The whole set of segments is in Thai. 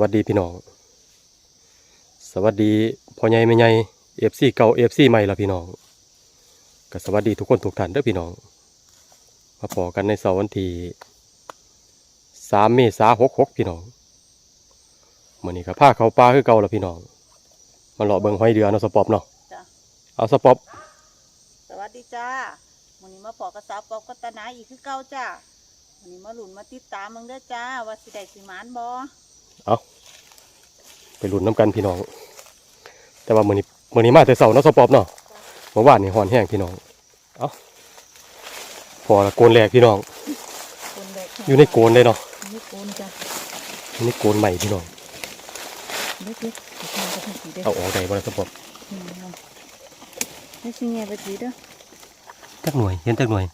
วัสดีพี่น้อง สวัสดีพ่อใหญ่แม่ใหญ่เอฟซีเก่าเอฟซีใหม่ละพี่น้องก็สวัสดีทุกคนทุกท่านเด้อพี่น้อง มาพอกันในเสาร์วันที่สามเมษาหกหกพี่น้องมื่อนี้ก็พาเขาปลาคือเก่าละพี่น้องมาเลาะเบิ่งหอยเดือเนาะสปอปเนาะจ้ะเอาสปอปสวัสดีจ้าวันนี้มาพอกระสาวปอกกัตนาอีกคือเก่าจ้าวันนี้มาหลุนมาติดตามมึงเด้อจ้าว่าสิได้สิหมานบ่ เอาไปลุ้นน้ำกันพี่น้อง แต่ว่ามื่อนี้มื่อนี้มาแต่เสาร์เนาะสปอปเนาะเมื่อวานนี่หอนแห้งพี่น้อง เอาพอละโกนแรกพี่น้องคนแรกอยู่ในโกนเลยเนาะอยู่ในโกนจ้ะอยู่ในโกนใหม่พี่น้องเล็กๆเอาทางกระถิ่นสีเด้อเอาออกได้บ่ล่ะสปอปนี่เนาะให้สิแง่ไปสีเด้อจักหน่วย เห็นจักหน่วย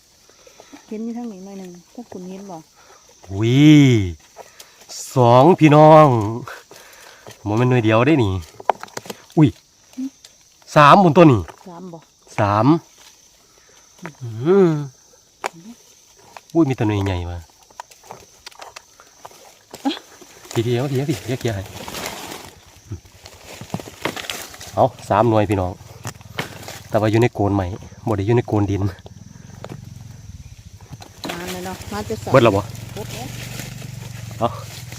เห็นอยู่ทางนี้หน่อยหนึ่งพวกคุณเห็นบ่วิ สองพี่น้องมันเป็นหน่วยเดียวได้นี่ อุ้ยสามบนตัวนี่สามบ่สามอืมอุ้ยมีตัวหน่วยใหญ่มาทีเดียวทีเดียวทีเดียวเกียร์ให้เอาสามหน่วยพี่น้อง แต่ว่าอยู่ในโกนใหม่บ่ได้อยู่ในโกนดินมาเลยเนาะมาจะสองเบิดแล้วบ่เบิดแล้วเอา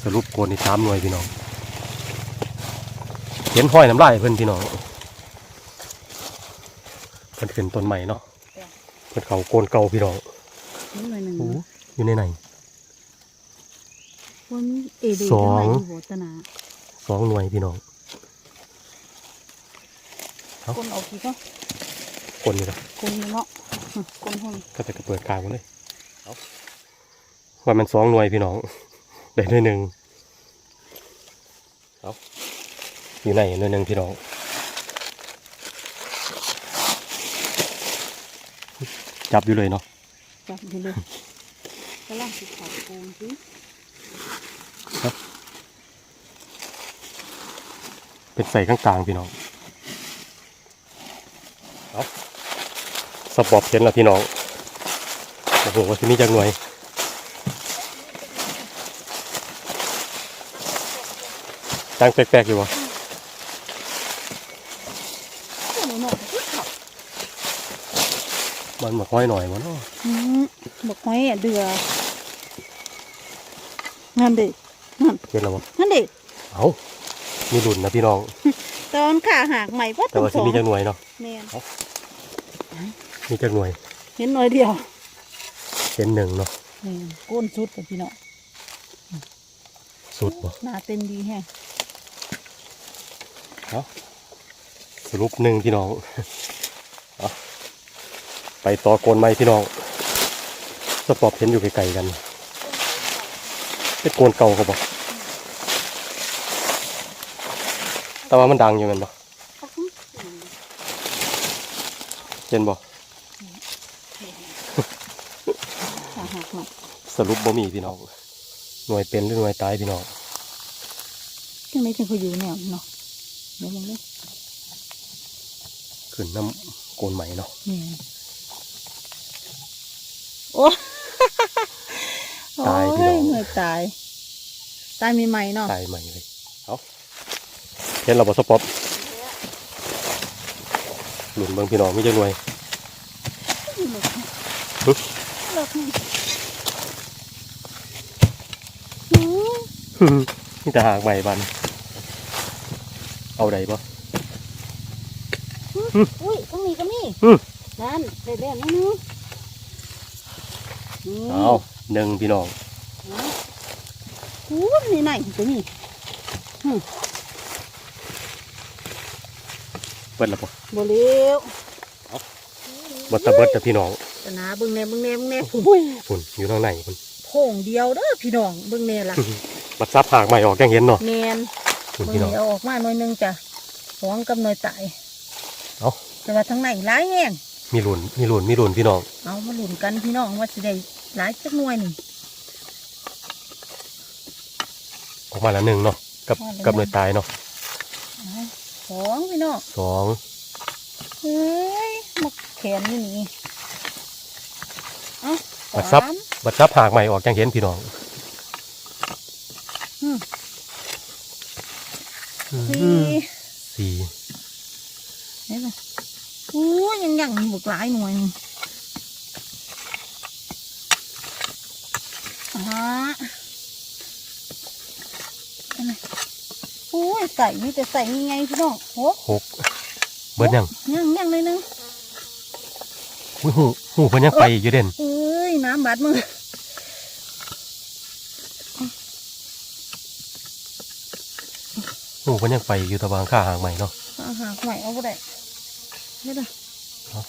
สรุปโกนนี่สามหน่วยพี่น้อง เห็นห้อยน้ำลายเพิ่นพี่น้องเพิ่นขึ้นต้นใหม่เนาะเพิ่นเขาโกนเก่าพี่น้องเห็นหน่อยหนึ่งโอ้เนาะอยู่ในไหนว่ามีเอเดีสองจังไหนอยู่บ่ตะนาสองหน่วยพี่น้องเอ้าคนเอากี่ก็กนนี่ละคนนี่เนาะคนหุ่นก็จะกระเปิดกลางหมดเลยเอาว่ามันสองหน่วยพี่น้อง ได้หน่วยหนึ่งเอาอยู่ไหนหน่วยหนึ่งพี่น้องจับอยู่เลยเนาะจับไปเลยกำลังสิขอโกงสิเป็นใส่กลางๆพี่น้องเอาสปอปเห็นแล้วพี่น้องโอ้โหว่าที่นี่จักหน่วย ตั้งแปลกๆอยู่วะโอ้โหหนอกที่ขับมันหมกห้อยหน่อยวะเนาะอืมบอกไว้อะเดือนั่นดินั่นเห็นแล้ววะนั่นดิเอามีหลุนนะพี่น้องตอนขาหักใหม่ว่าแต่ว่าที่นี่จักหน่วยเนาะแม่นมีจักหน่วย เห็นหน่อยเดียวเห็นหนึ่งเนาะแม่นก้นสุดกับพี่น้องสุดบ่หน้าเต็มดีแฮ สรุปหนึ่งพี่น้องเอาไปต่อโกนไม้พี่น้องสปอปเห็นอยู่ไกลๆกันเป็นโกนเก่าเขาบอกแต่ว่ามันดังอยู่แมันบ่เห็นบ่ขาหักสรุปบ่มีพี่น้องหน่วยเป็นหรือหน่วยตายพี่น้องจังไรจังเขาอยู่แนวเนาะ เดี๋ยวลงเลยขึ้นน้ำโกนใหม่เนาะแม่นโอ้ตายพี่น้องโยเหนื่อยตาย ตายมีใหม่ๆเนาะตายใหม่เลยเอาเห็นเราบ่สปอปหลุนเบิ่งพี่น้องมีจังหน่วยเลิกเลิกอืมนี่แต่หากใหม่บัน เอาใดบ่อุ้ยตรงนี้ก็มีอืมนั่นเด็ดๆนี่นึงนี่เอาหนึ่งพี่น้องอู้นี่ไหนตัวนี้เบิดแล้วบ่บ่เลี้ยวบ่ตะเบิดแต่พี่น้องตะนาเบิ่งแน่เบิ่งแน่เบิ่งแน่พุ่นพุ่นอยู่ทางไหนพุ่นโพงเดียวเด้อพี่น้องเบิ่งแน่ล่ะบัดซับหากใหม่ออกแกงเห็นเนาะแมน พุ่นเบิ่งพี่น้องแน่เอาออกมาหน่อยหนึงจ้ะหวงกับหน่อยตายเอาแต่ว่าทางไหนหลายแห้งมีหลุนมีหลุนมีหลุนพี่น้อง เอามาหลุนกันพี่น้องว่าสิได้หลายจักหน่วยนี่ออกมาแล้วหนึ่งเนาะกับมาแล้วกับหน่วยตายเนาะเอาสองพี่น้องสองเฮ้ยมักแขนนี่นี่เอาบัดซับสามบัดซับหากใหม่ออกแกงเห็นพี่น้อง อืม สี่สี่เห็นไหมอู้ยังยังมีบุกหลายหน่วยนี่อ่าเห็นไหมอู้ยใส่มีแต่ใส่ยังไงพี่น้องโหหกเบิดยังยังยังเลยนึงอุ้ยหูหูเพิ่นยังไปอยู่เด่นเอ้ยน้ำบาดมือ หูเพิ่นยังไปอยู่ตะวางข้าหางใหม่เนาะอาหารใหม่เอาไปได้เห็นไหมเอา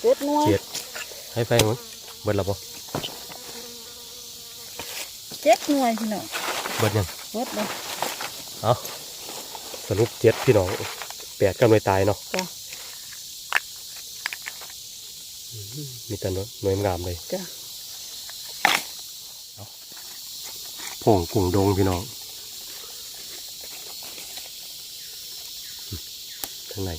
เจ็ดหน่วยเจ็ดให้ไฟมั้งเบิดและบ่เจ็ดหน่วยพี่น้องเบิดยังเบิดเลยเอาสรุปเจ็ดพี่น้องแปดก็หน่วยตายเนาะจ้ะอืมมีแต่หน่วยหน่วยงามเลยจ้ะ ผงผงดงพี่น้องข้างใน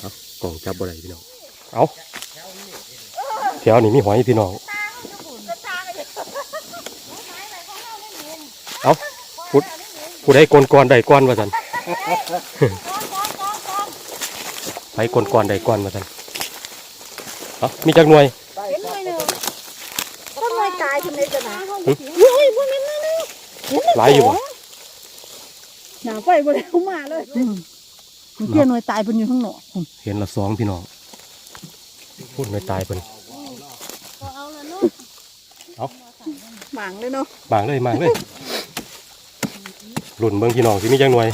เอากล่องจับบ่ได้พี่น้อง เอาแถวนี้มีหอยพี่น้อง เอาพุดผู้ใดกลนก่อนใดก่อนว่าสันไผกลนก่อนใดก่อนว่าสัน เอามีจักหน่วยเห็นหน่วยหนึ่งต้นไม้ตายทำไมจะหนาเฮ้ยพวกนั้นนะนะเห็นหลายอยู่บ่หนาไฟบ่ได้เข้ามาเลยมันเกี่ยหน่วยตายเพิ่นอยู่ข้างนอกคุณเห็นละสองพี่น้องพูดไม่ตายเพิ่นเอาละเนาะเอาหมางเลยเนาะบางเลยบางเลยหลุ่นเบิ่งพี่น้องที่มีจังหน่วย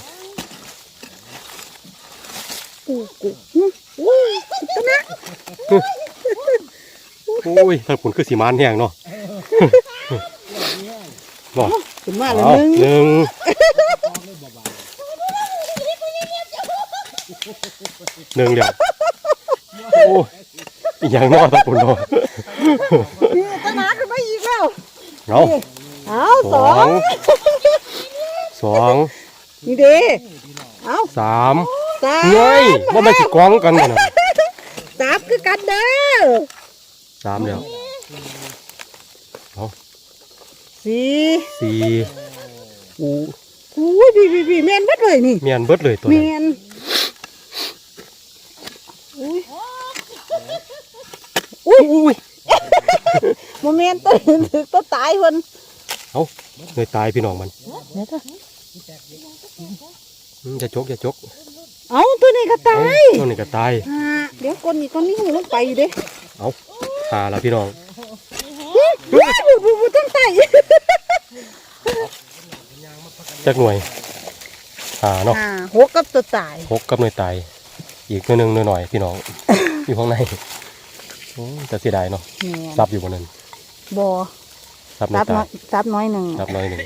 กูกูอุ้ยตนะ โอ้ยถ้าผลคือสีมานแห้งเนาะบอกขึ้นมาแล้วเอานึงหนึ่งหนึ่งเดียวโอ้ยอหย่างนอถ้าผลเนาะนี่ตนะขึ้นมาอีกแล้วเอาเอาสองสองนี่ด้เอาสามสามเฮ้ยว่าไมันสิกล้องกันนะสามคือกันเด้อ สามเดียวสี่สี่อู้อุ้ยพี่พี่พี่แม่นเบิดเลยนี่เมียนเบิดเลยตัวแมนี้นอุ้ยอุ้ยอุ้ยโมเมนต์ตัวถึกตัวตายคนเอาเลยตายพี่น้องมันเดี๋ยวเถอะอืมอย่าจกอย่าจก เอาตัวนี้ก็ตาเอ้ยตัวนี้ก็ตายอ่าเดี๋ยวคนนี้คนนี้หูลงไปอยู่เด้เอาหาละพี่น้องว้ายบุบบุบบุต้องตายจักหน่วยหาเนาะอ่าหกกับตัวตายหกกับหน่วยตาย อีกหน่วยหนึ่งหน่วยหน่อยพี่น้องอยู่ข้างในโอ้ยแต่เสียดายเนาะแม่นซับอยู่บนนั้นบ่ซับหน่ซัวยบน้ตาอยยซับน้อยหนึ่งซับหน่อยหนึ่ง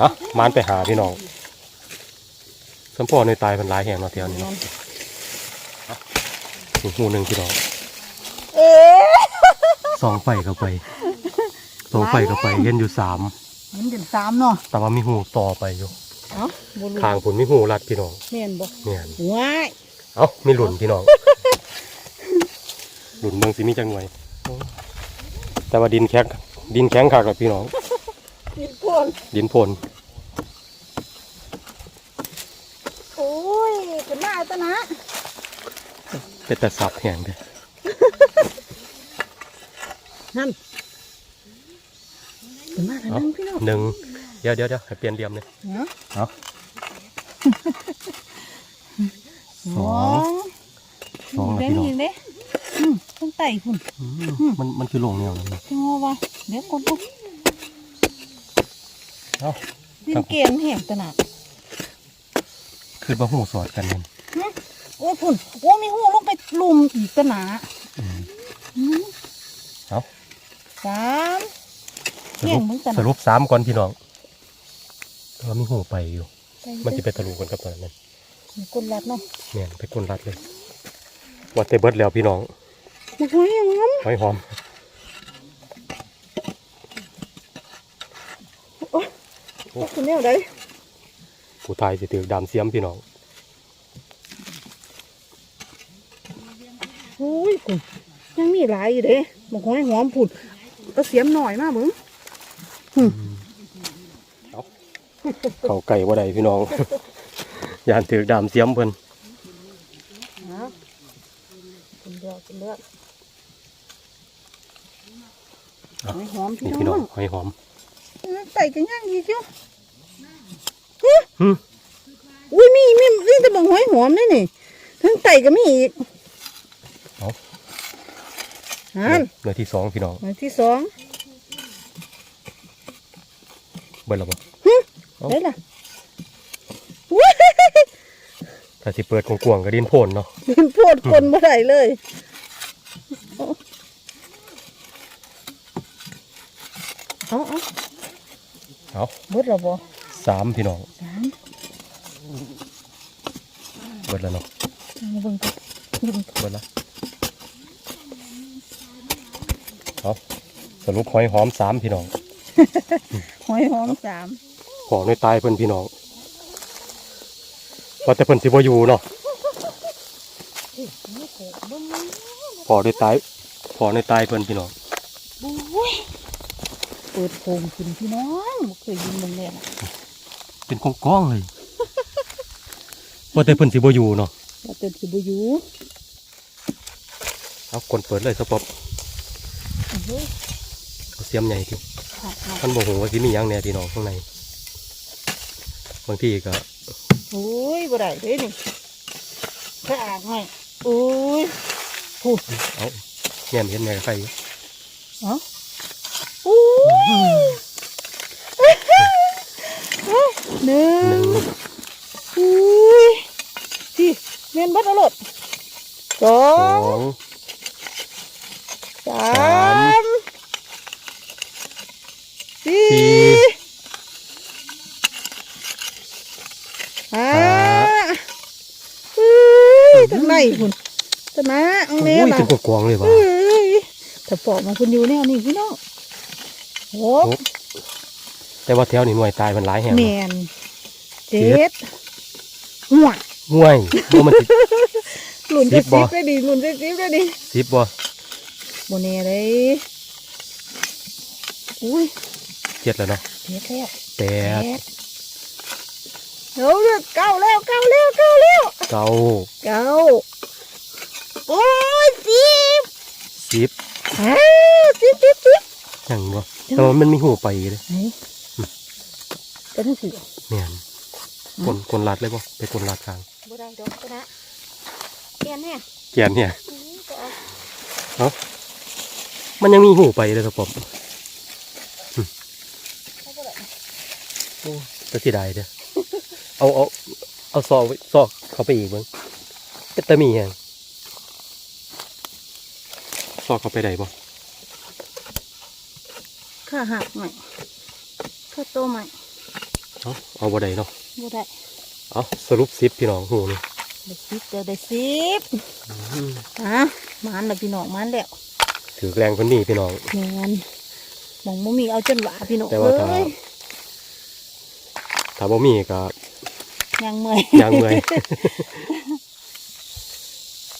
อะมานไปหาพี่น้อง สมพ่อหน่วยตายเป็นหลายแห่งเนาะเที่ยวนี้เนาะอีกหูหนึ่งพี่น้องเอ๊ะสองไฟเข้าไปสองไฟเข้าไปเย็นอยู่สามเห็นเดือนสามเนาะแต่ว่ามีหูต่อไปอยู่เอ้าบ่รู้ทางผลมีหูรัดพี่น้องแม่นบ่เนี่ยว้ายเอ้ามีหลุนพี่น้องหลุนเมืองสิมีจังหน่วยแต่ว่าดินแข็งดินแข็งคักกับพี่น้องกินคนดินพล โอ้ยเป็นหน้าตะนะเป็นแต่สับแห้งเด้อนั่นเป็นหน้าตะเอ้านึงพี่น้องหนึ่งเดี๋ยวเดี๋ยวเดี๋ยวให้เปลี่ยนเดียมเลยเนาะเอาสองสองแล้วเด้พี่น้องยิงเด้อืมต้องไต่คุณอืมมันมันคือโลงแนวนั้นจังว่าว่าเดี๋ยวคนปุ๊บเอ้าดินเกมแห้งตะหนาด คือว่าหูสอดกันนั่นโอ้ยคุณโอ้มีหูลงไปลุมอีกตะหนาอืมอืมเอาสามสแห้รุงปมึงตะหสนารุปสามก่อนพี่น้องแต่ว่ามีหูไปอยู่ไปมันจะไปทะลุกันกับตอนนั้นมีกลรัดเนาะเนี่ยไปกลนรัดเลยว่าแต่เบิดแล้วพี่น้องมันก็แห้งงั้นหอยหอมก็คือแนวใด ผู้ทายสิถือดามเสียมพี่น้องโอ้ยคุณยังมีหลายอยู่เด้บอกหอยหอมผุดก็เสียมหน่อยมากมึงเขาไก่บ่ได้พี่น้องยานถือดามเสียมเพิ่น นะเป็นเลือดเป็นเลือดหอยหอมพี่ นี่พี่ น้ น้ อ อง งหอยหอม ใส่กันย่างดีเชียว หึ อุ้ยมีมีนี่แต่บอกหอยหอมนี่นี่ ทั้งไต่ก็มีอีกเอาฮันเนื้อที่สองพี่น้องหอยที่สองเบิ่แล้วบ่เอ้าได้ล่ะว้ายถ้าสิเปิดกวางๆก็ดินโพนเนาะเป็นโพดคนบ่ได้เลยเอาเอาเอาเบิดแล้วบ่สามพี่น้องสามเบิดแล้วเนาะ เอาเบิ่งก่อนเบิ่งก่อนเบิดแล้วเอาสรุปหอยหอมสามพี่น้อง หอยหอมสามขอในตายเพิ่นพี่น้องว่าแต่เพิ่นสิบ่อยู่เนาะพอได้ตายพอในตายเพิ่นพี่น้องบุ้ยเปิดโพงขึ้นพี่น้องบ่เคยยินมึงเลยนะเป็นกองกองๆเลยว่าแต่เพิ่นสิบ่อยู่เนาะ ว่าเป็นสิบ่อยู่เอาคนเปิดเลยสปอปโอ้โหเอาเสียมใหญ่พี่ขาดขาดท่านบอกว่าสิมีหยังแหน่พี่น้องข้างใน บางทีก็โอ้ยบ่ได้เด้นี่สะอาดไหมโอ้ยพูดเอาแง่มเห็นแม่กับใครอยู่เนาะโอ้ยหนึ่หนึ่งง อุ้ยที่ เมียนบัดเอารถสอสองงสามสี่สี่ห้าอุ้ยทางในคุณตะนะอังโอ้เนี้ยล่ะเป็นกวางๆเลยว่ะเอ้ยถ้าปอกมาคุณอยู่แนวนี้พี่น้องโอ้โอ้แต่ว่าแถวนี้หน่วยตายมันหลายแห่งแมเนาะนเจ็ดหัว ง่วยว่ามันสิ หลุนสิจะบบ่ ซิบได้ดีหลุนจะซิบได้ดีสิบบ่โมเน่เลยอุ้ยเจ็ดแล้วเนาะเจ็ดแล้วแปดเจ็ดเดี๋ยวเลือกเก้าแล้วเก้าแล้วเก้าแล้วเก้าเก้าโอ้ยสิบสิบอ้าวสิบสิบสิบ ยังบ่แต่ว่ามันมีหูไปเลยไหนจะทั้งสี่แม่นคนคนลัดเลยบ่ไปคนลัดทาง บ่ได้ดอกชนะเปลี่ยนแน่เกียนเนี่ยอืมก็เอามันยังมีหูไปเลยครับผมเอาบ่ได้โอ้จะเสียดายเด้อเอาเอาเอาซอกไว้ซอกเข้าไปอีกเบิ้งเป็นตะมีแฮงซอกเข้าไปได้บ่ข้าหักใหม่ข้าโตใหม่เอาเอาบ่ได้เนาะบ่ได้ เอาสรุปสิบพี่น้องหูนี่ได้สิบเจอได้สิบอืมอะมันแล้วพี่น้องมันแล้วถือแรงคนนี้พี่น้องแมนมองมุมีเอาจนหวาพี่น้องแต่ว่าถ้าเอ้ยถ้าบ่มีก็ยังเมื่อยยางเมื่อย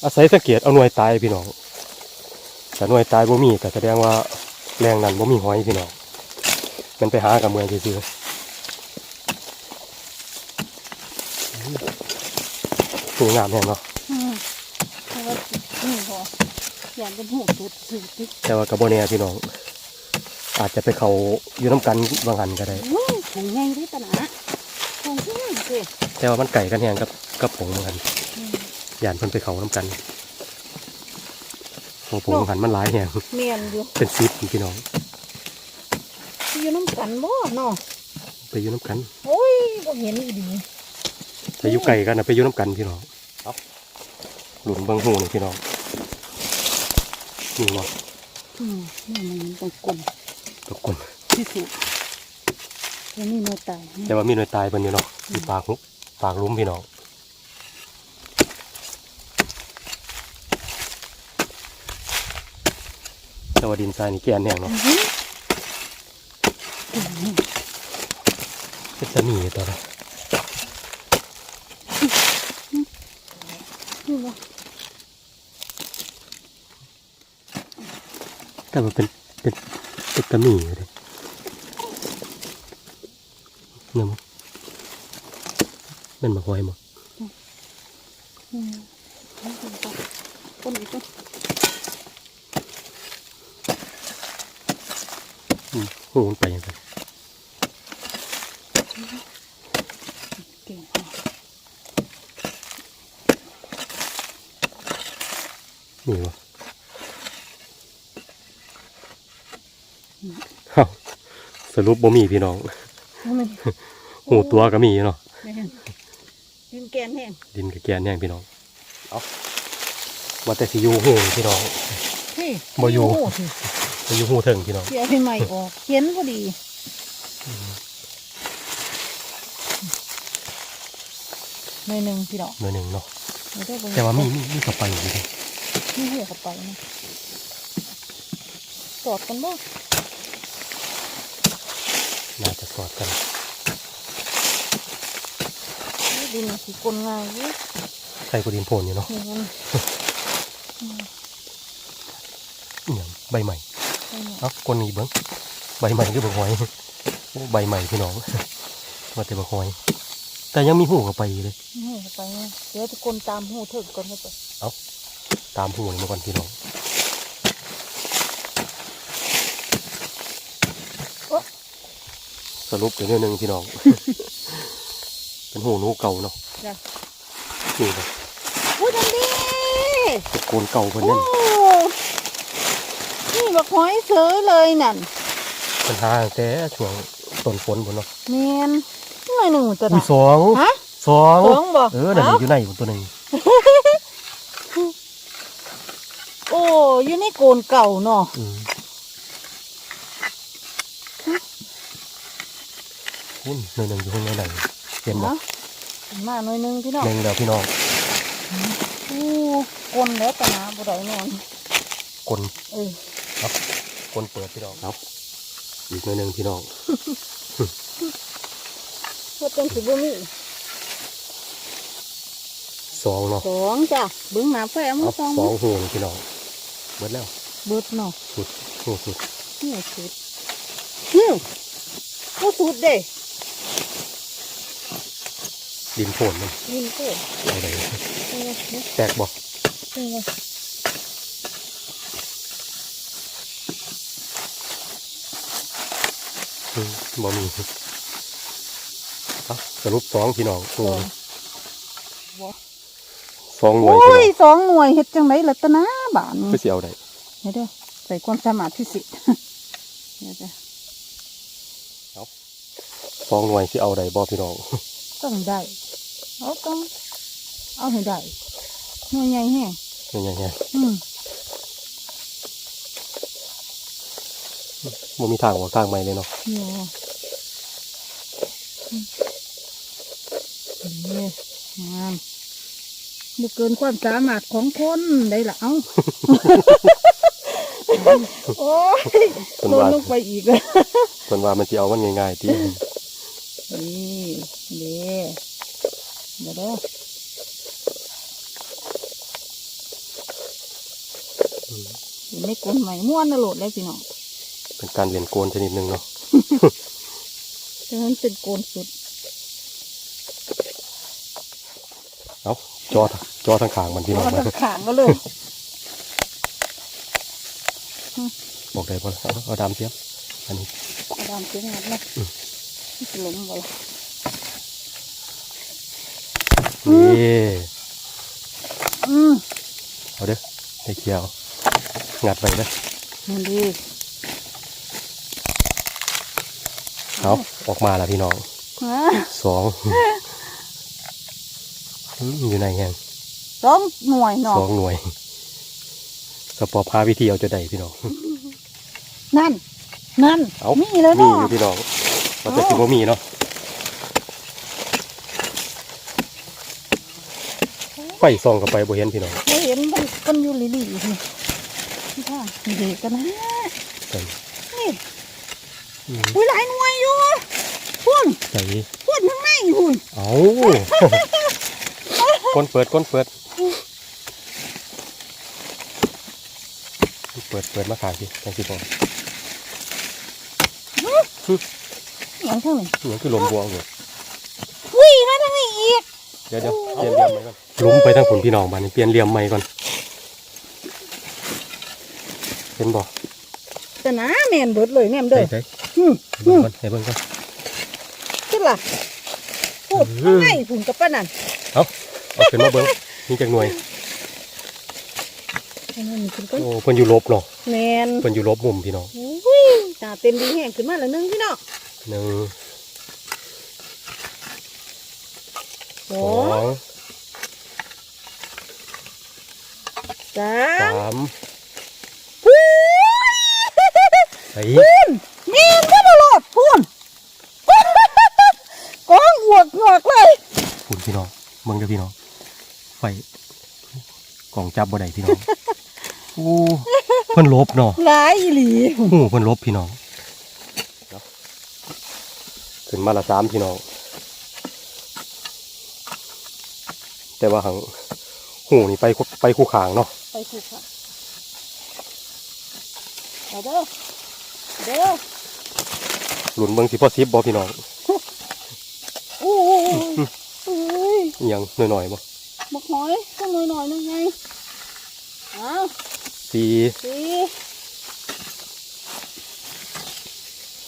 อาศัยสังเกตเอาหน่วยตายพี่น้องแต่หน่วยตายบ่มีก็แสดงว่าแรงนั้นบ่มีหอยพี่น้องมันไปหากับเมืองซื่อๆ สวยงามแฮงเนาะอืมเพราะว่านี่พออยากเป็นหูสุดสุดติแต่ว่ากับโบเนียพี่น้อง อาจจะไปเขาอยู่น้ำกันบางหันก็ได้อุ้ยถุงใหญ่ด้ตะหนะถุงที่ไหนสิแต่ว่ามันไก่กันแหงกับกับผงบางหันยานเพิ่นไปเขาน้ำกันโอ้ผงบางหันมันหลายแหงเมียนอยู่เป็นซิปพี่น้องอยู่น้ำกันบ่เนาะไปอยู่น้ำกัน โอ้ยบ่เห็นอีดี ไปอยู่ไก่กันนะไปอยู่น้ำกันพี่น้องเอาหลุนเบางหูนี่พี่น้องนี่เนาะอืมนี่มันต้องกลมตะกนที่สุดแล้วนี่มาตายแต่ว่ามีหน่วยตายเพิ่นอยู่เนาะมีปากหุปากลุ้มพี่น้องแต่ว่าดินทรายนี่แกนแห้งเนาะอื้อหือเป็นสนีตัวละ แต่มันเป็นเป็นเป็นกระหมี่เลยเนี่ยมั้งเป็นมะฮอยมั้งอืมเอาไปก่อนนอีกตัวอืมหูมันไปยังไง เก่ง มีวะเอ้า สรุปบ่มีพี่น้องเอามันหูตัวก็มีเนาะแม่นยืนแกนแห้งดินกับแกนแย่งพี่น้องเอาว่าแต่สิอยู่หูพี่น้องเฮ้ยบ่อยู่โโหสิสิอยู่หูเถิงพี่น้องเสียให้ใหม่ออกเขียนพอดีหน่อยหนึ่งพี่ดอกหน่อยหนึ่งเนาะเดี๋ยวได้เบิ่งแต่ว่ามีมีมีกับไปอยู่พี่มีหัวเข้าไปนะสอดกันบ่ น่าจะสอดกันนี่ดินสีกลง่ายอยู่ใส่กระดินโพนอยู่เนาะนี่มันอหย่างใบใหม่นี่มันเอ้ากนนี่เบิ้งใบใหม่คือบักหอยโอ้ใบใหม่พี่น้องมาแต่บักหอย แต่ยังมีหูกับไปอยู่เลยมีหัวเข้าไปนะเดี๋ยวทุกคนตามหูเถิดก่อนเข้าไปตามหูนี่มาก่อนพี่น้อง สรุปเดี๋ยวนิดนึงพี่น้อง เป็นหูหนูเก่าเนาะจ้ะนี่เลยอุ้ยนันดีเป็นโกนเก่าเพิ่นโอ้นั่นนี่บักหอยเสือเลยนั่นปัญหาตั้งแต่ช่วงต้นฝนบนเนาะเมนหน่อยหนึ่งตัวมีน่ะสองฮะสองสองบ่เออนั่นเอ้าอยู่ในตัวหนึ่งโอ้อยู่ในโกนเก่าเนาะ อืมคุณหนึ่งหนึ่งอยู่ข้างในไหนเห็นบ่นะมาหน่อยหนึงพี่น้องแมงเดียวพี่น้องอู้กลแล้วตะนาบ่ได้นอนกลเออครับกลเปิดพี่น้องครับอีกหน่อยหนึ่งพี่น้องเพื่อเป็นสิบ่มีสองเนาะสองจ้ะเบิ่งหน้าไฟเอามาเอาสองสองหูนี่พี่น้องเบิดแล้วเบิดเนาะสุดหูสุดนี่สุดนี่ก็สุดเด้ ดินโผนมันยินเด้เอาไหนเออเนี่ยแตกบ่เอออืมบ่มีเอาสรุปสองพี่น้องสหูองบ่สองหน่วยโอ้พี่ยน้องสองหน่วยเฮ็ดจังไดล่ะตะนาบานนี้ก็สิเอาได้เดี๋ยวเด้อใส่ความสามารถพิเศษเดี๋ยวเด้อสองหน่วยสิเอาได้บ่พี่น้อง ต้องได้เอาต้อง เอาให้ได้หน่วยใหญ่แห้งยังไงไงอืมบ่มีทางออกทางใหม่เลยเนาะโย่อืมนี่งามบ่เกินความสามารถของคนได้ละเอ้า โอ้ยเพิ่นโดนว่าลงไปอีกเลย เพิ่นว่ามันสิเอามันง่ายๆติ นี่เด้เดี๋ยวเด้ออยู่ในกลนใหม่ม้วนนะโหลดเลยพี่น้องเป็นการเรียนโกนชนิดหนึงเนาะแต่มันเป็นโกนสุด เอาจอจอทางขางมันพี่น้องเอามาตะขางก็เลยบอกได้บ่ล่ะเอาเอาดามเทียมอันนี้กระดามเสียงงัดนะมันจะล้มบ่ล่ะ นี่อืมเอาเด้อให้เคี่ยว งัดไปเด้อมันดีเอาออกมาแล้วพี่น้องฮะสองอืมอยู่ในแหงสองหน่วยเนาะสองหน่วยสปอพาวิธีเอาจะได้พี่น้อง นั่น นั่น เอามีแล้วมีเนาะอยู่พี่น้องมันจะสิบ่มีเนาะ ฟส่องกับไปบ่เห็นพี่น้องไม่เห็นมันมันอยู่ลิลี่นี่ที่ท่านี่เด็กกันนะใส่นี่อืมอุ้ยหลายหน่วยอยู่พุ่นใส่พุ่นข้างในพุ่นเอาก้นเปิดก้นเปิดเปิดเปิดมาขางสิจังสิพออย่างเท่าไหร่เหมือนคือลมบวงอยู่วิ่งมาทางนี้อีก เดี๋ยวเดี๋ยวเปลี่ยนเหลี่ยมใหม่ก่อนห ลุมไปทางผุนพี่น้องบ้านนี้เปลี่ยนเหลี่ยมใหม่ก่อนเห็นบ่แต่นะแม่นเบิดเลยแม่นเด้ได้อได้อืมให้เบิ่งก่อนให้เบิ่งก่อนขึ้นล่ะพูดอืมให้ผุนกับป้านั่นเอาเอาขึ้นมาเบิ่งนี่จากหน่วยให้มันขึ้นก่อนโอ้เพิ่นอยู่ลบเนาะแม่นเพิ่นอยู่ลบมุมพี่น้องอุ้ยตาเต็มดีแห้งขึ้นมาแล้วนึงพี่น้องหนึ่งโอ้สอง สาสามมพูนไอ้แม่นก็บ่รอดพูนกองหวกหวกเลยผุนพี่น้องเบิ่งเด้อพี่น้องไฟกล่องจับบ่ได้พี่น้องโอ้เพิ่นลบเนาะหลายอีหลีหูเพิ่นลบพี่น้องขึ้นมาละสามพี่น้องแต่ว่าหังหูนี่ไปคุไปคู่ขางเนาะ ไปสิค่ะเอาเด้อเด้อหลุนเบิ่งสิพ่อซิบบ่พี่น้องโอ้โหเอ้ยอิหยังหน่อยๆบ่บักหอยต้องหน่อยหน่อยนึงไงเอาสี่สี่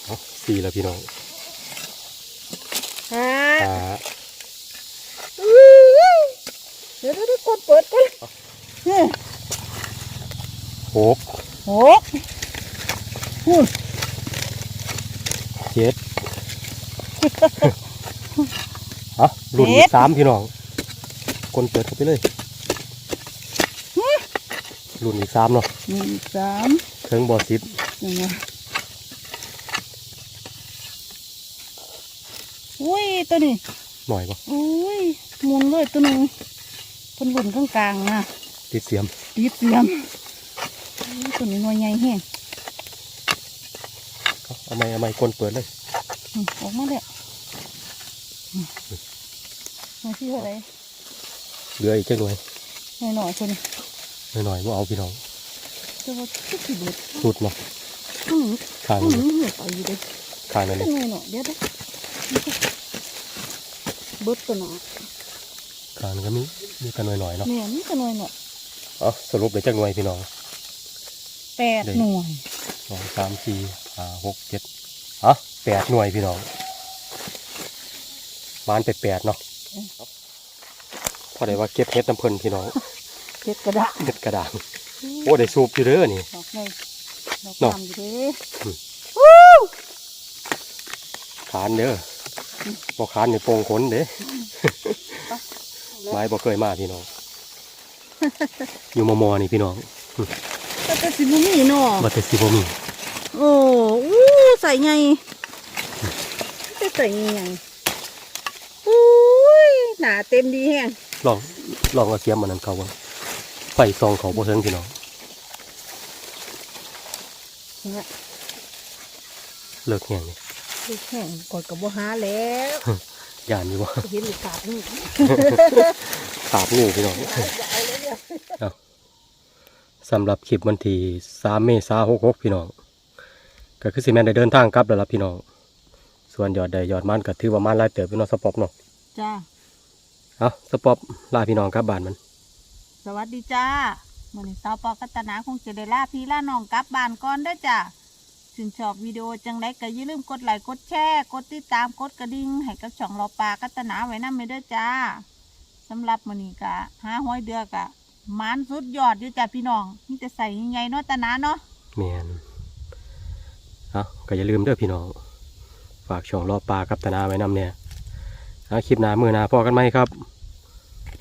เอ้าสี่แล้วพี่น้องห้าห้าอุ้ยเดี๋ยวเดี๋ยวเดี๋ยวกดเปิดก่อนเนี่ย หกหกพูนเจ็ดเอะหลุนอีกสามพี่น้องคนเปิดเข้าไปเลยหลุนอีกสามเนาะหนึ่งสามเทิงบ่อสิบยังไงอุ้ยตัวนี้หน่อยบ่อุ้ยหมุนเลยตัวหนึงเป็นหลุนข้างกลางนะติดเสียมตีเสียมอุ้ย ตัวนี้หน่วยใหญ่แห้งเอาเอาไม้เอาไม้คนเปิดเลยอืมออกมาแล้วอืมมาที่เท่าไหรเหลืออีกจักหน่อยหน่อยหน่อยตัวนี้หน่อยๆบ่เอาพี่น้องจะว่าที่สิบเอ็ดสุดเนาะอืมข้างอืนี้มเหนื่อยไปอยู่เลยข้างนั้นหนี่น่อยหน่อยเดี๋ยวเดี๋ยวเบิดตัวหนาข้างนี้ก็มีมีกันหน่อยๆเนาะแม่นี่ก็หน่อยหน่อยเอาสรุปได้จักหน่วยพี่น้อง แปดหน่วยสองสามสี่ห้าหกเจ็ดอะแปดหน่วยพี่น้องบานไปแปดเนาะพอได้ว่าเก็บเฮ็ดน้ำเพิ่นพี่น้องเจ็ดกระดาษเฮ็ดกระดางโอ้ได้สูบอยู่เด้อนี่ดอกไงดอกเนาะตามอยู่เด้ขานเด้อบ่ขานนี่โป่งขนเด้ไม้บ่เคยมาพี่น้องอยู่มอมอนี่พี่น้อง ก็จะสิบุมีเนาะบ่แต่สิบ่มีโอ้อู้ใส่ไงจะใส่ไงอุ้ยหนาเต็มดีแห้งลองลองเอาเสียมมันนั้นเขาว่าไฟซองเขาบ่เทิงพี่น้องเนี่ยเลิกแห้งนี่ลูกแห้งกดกับบัวหาแล้วย่านอยู่บ่เห็นหรือกาดนี่ขาบงูพี่น้องใหญ่เลยเนี่ย สำหรับคลิปวันที่3เมษายน66พี่น้อง ก็คือสิแม่นได้เดินทางกลับแล้วล่ะพี่น้อง ส่วนยอดใดยอดมันก็ถือว่ามันหลายเติบพี่น้องสปอปเนาะจ้าเอาสปอปลาพี่น้องกลับบ้านมัน สวัสดีจ้ามื่อนี้สาวปอกัตนาคงจะได้ลาพี่ล่าน้องกลับบ้านก่อนเด้อจ้าถึงชอบวิดีโอจังไรก็อย่าลืมกดไลค์กดแชร์กดติดตามกดกระดิ่งให้กับช่องเราปลากัตนาไว้นั่นไม่เด้อจ้าสำหรับมื่อนี้กะหาห้อยเดือกะห มันสุดยอดอยู่จ้าพี่น้องนี่จะใส่ยังไงเนาะตานาเนาะแม่นเอาก็อย่าลืมเด้อพี่น้อง ฝากช่องรอปลากับตนาไว้นำเนี่ยเอาคลิปหน้ามือหน้าพอกันไหมครับ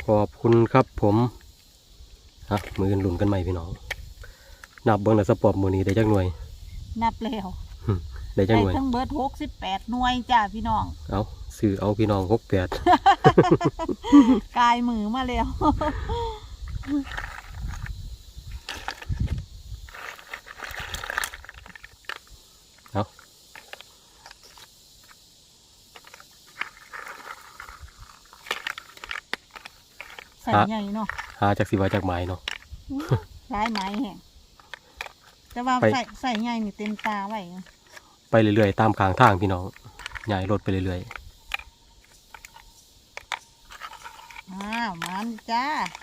ขอบคุณครับผมฮะมืออนหลุนกันไหมพี่น้อง นับเบิ้งแล้วสปอปมือนี้ได้จักหน่วย นับแล้วได้จักได้หน่วยทั้งเบิร์ดหกสิบแปดหน่วยจ้าพี่น้อง เอาซื้อเอาพี่น้องหกแปดกายมือมาแล้ว เอาใส่ใหญ่เนาะหาจากสิวาจากไม้เนาะร้ายไม้แห้งแต่ว่าไปใส่ใส่ใหญ่นี่เต็มตาไว้อะไปเรื่อยๆ ตามข้างทางพี่น้องย้ายรถไปเรื่อยอ้าวมันจ้าวันนี้ๆ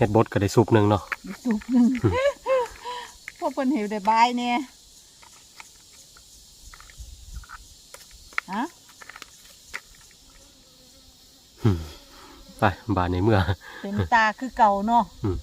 เฮ็ดบดก็ได้ซุปหนึ่งเนาะมีสุกหนึ่งพวกเพิ่นเห็วได้บายเนี่ยฮะไปบ้านในเมื่อเต็มตาคือเก่าเนาะอืม